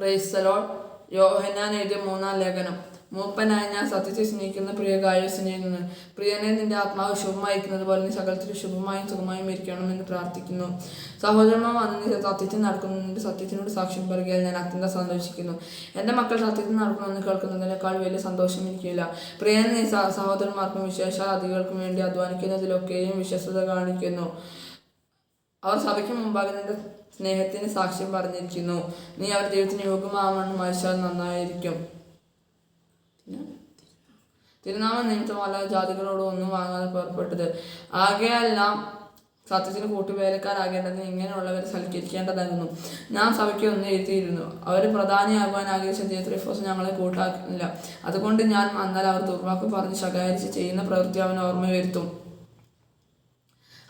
പ്രൈസലോൾ യോഹനാൻ എഴുതിയ മൂന്നാം ലേഖനം. മൂപ്പനായ ഞാൻ സത്യത്തെ സ്നേഹിക്കുന്ന പ്രിയ ഗായ സ്നേഹിക്കുന്നു. പ്രിയനെ നിന്റെ ആത്മാവ് ശുഭമായിരിക്കുന്നത് പോലെ നീ സകലത്തിൽ ശുഭമായും സുഖമായും ഇരിക്കണമെന്ന് പ്രാർത്ഥിക്കുന്നു. സഹോദരന്മാർ വന്ന് നീ സത്യത്തിൽ നടക്കുന്നതിന്റെ സത്യത്തിനോട് സാക്ഷ്യം പറയുകയാൽ ഞാൻ അത്യന്തം സന്തോഷിക്കുന്നു. എന്റെ മക്കൾ സത്യത്തിൽ നടക്കണമെന്ന് കേൾക്കുന്നതിനേക്കാൾ വലിയ സന്തോഷം എനിക്കില്ല. പ്രിയൻ നീ സഹോദരന്മാർക്കും വിശേഷാതികൾക്കും വേണ്ടി അധ്വാനിക്കുന്നതിലൊക്കെയും വിശ്വസത കാണിക്കുന്നു. അവർ സഭയ്ക്ക് മുമ്പാകെ നിന്റെ സ്നേഹത്തിന് സാക്ഷ്യം പറഞ്ഞിരിക്കുന്നു. നീ അവർ ദൈവത്തിന് യോഗമാവണം മരിച്ചാൽ നന്നായിരിക്കും. തിരുനാമ നിമിത്തമല്ല ജാതികളോട് ഒന്നും വാങ്ങാതെ പുറപ്പെട്ടത്. ആകെയെല്ലാം സത്യത്തിന് കൂട്ടുവേലക്കാരാകേണ്ടതിന് ഇങ്ങനെയുള്ളവരെ സൽക്കരിക്കേണ്ടതായിരുന്നു. ഞാൻ സഭയ്ക്ക് ഒന്ന് എഴുതിയിരുന്നു. അവർ പ്രധാനിയാകുവാൻ ആഗ്രഹിച്ച ദൈവത്രിഫോസ് ഞങ്ങളെ കൂട്ടാക്കില്ല അതുകൊണ്ട് ഞാൻ വന്നാൽ അവർ ദുർവാക്ക് പറഞ്ഞ് ശകാരിച്ച് ചെയ്യുന്ന പ്രവൃത്തി അവൻ ഓർമ്മ വരുത്തും.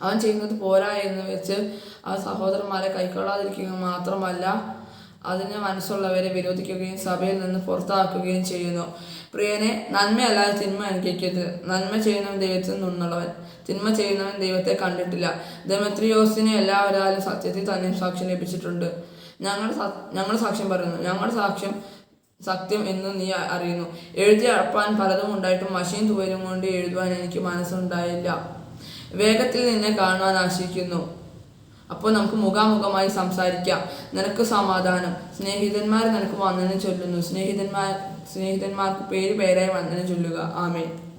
അവൻ ചെയ്യുന്നത് പോരാ എന്ന് വെച്ച് ആ സഹോദരന്മാരെ കൈക്കൊള്ളാതിരിക്കുക മാത്രമല്ല അതിന് മനസ്സുള്ളവരെ വിരോധിക്കുകയും സഭയിൽ നിന്ന് പുറത്താക്കുകയും ചെയ്യുന്നു. പ്രിയനെ നന്മയല്ലാതെ തിന്മ അനുഭവിക്കരുത്. നന്മ ചെയ്യുന്നവൻ ദൈവത്തിൽ നിന്നുള്ളവൻ. തിന്മ ചെയ്യുന്നവൻ ദൈവത്തെ കണ്ടിട്ടില്ല. ദമത്രിയോസിനെ എല്ലാവരാലും സത്യത്തിൽ തന്നെ സാക്ഷ്യം ലഭിച്ചിട്ടുണ്ട്. ഞങ്ങൾ ഞങ്ങൾ സാക്ഷ്യം പറയുന്നു. ഞങ്ങളുടെ സാക്ഷ്യം സത്യം എന്ന് നീ അറിയുന്നു. എഴുതി അടപ്പാൻ പലതും ഉണ്ടായിട്ടും മഷീൻ തുവരും കൊണ്ട് എഴുതുവാൻ എനിക്ക് മനസ്സുണ്ടായില്ല. വേഗത്തിൽ നിന്നെ കാണുവാൻ ആശിക്കുന്നു. അപ്പോൾ നമുക്ക് മുഖാമുഖമായി സംസാരിക്കാം. നിനക്ക് സമാധാനം. സ്നേഹിതന്മാർ നിനക്ക് വന്ദനം ചൊല്ലുന്നു. സ്നേഹിതന്മാർ സ്നേഹിതന്മാർക്ക് പേര് പേരായി വന്ദനം ചൊല്ലുക. ആമേൻ.